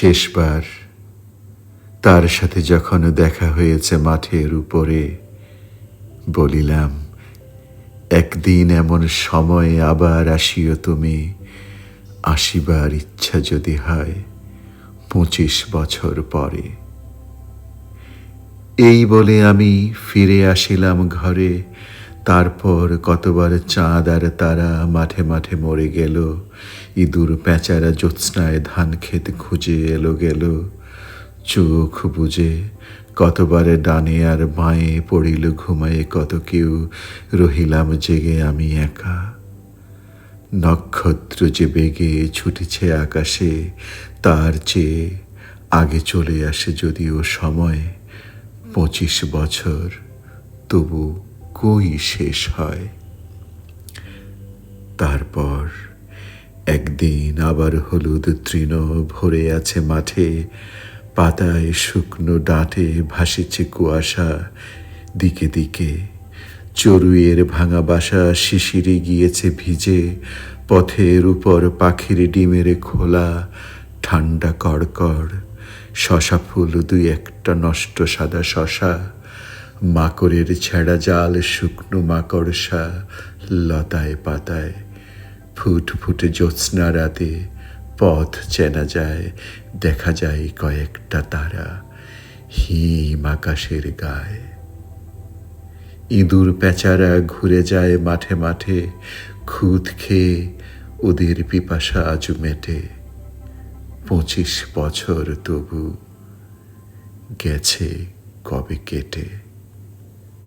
শেষবার। তার সাথে যখন দেখা হয়েছে মাঠের উপরে, বলিলাম, একদিন এমন সময়ে আবার আসিও তুমি। আসিবার ইচ্ছা যদি হয়, পঁচিশ বছর পরে। এই বলে আমি ফিরে আসিলাম ঘরে। তারপর কতবার চাঁদ আর তারা মাঠে মাঠে মরে গেল, ইঁদুর পেঁচারা জ্যোৎস্নায় ধান ক্ষেত খুঁজে এলো গেল। চোখ বুঝে কতবারে ডানে আর বাঁয়ে পড়িল ঘুমায়ে কত কেউ, রহিলাম জেগে আমি একা। নক্ষত্র যে বেগে ছুটেছে আকাশে, তার চেয়ে আগে চলে আসে যদিও সময়, পঁচিশ বছর, তবু কই শেষ হয়। তারপর একদিন আবার হলুদ তৃণ ভরে আছে মাঠে, পাতায় শুকনো ডাঁটে ভাসিছে কুয়াশা। দিকে দিকে চড়ুইয়ের ভাঙা বাসা শিশিরে গিয়েছে ভিজে, পথের উপর পাখির ডিমের খোলা, ঠান্ডা কড়কড়, শশা ফুল দুই একটা নষ্ট সাদা শশা। মাকড়ের ছেঁড়া জাল শুকনো মাকড়সা লতায় পাতায়। ফুট ফুটে জ্যোৎস্না রাতে পথ চেনা যায়, দেখা যায় কয়েকটা তারা হিম আকাশের গায়ে। ইঁদুর পেঁচারা ঘুরে যায় মাঠে মাঠে খুদ খেয়ে ওদের পিপাসা আজ মেটে। পঁচিশ বছর তবু গেছে কবে কেটে।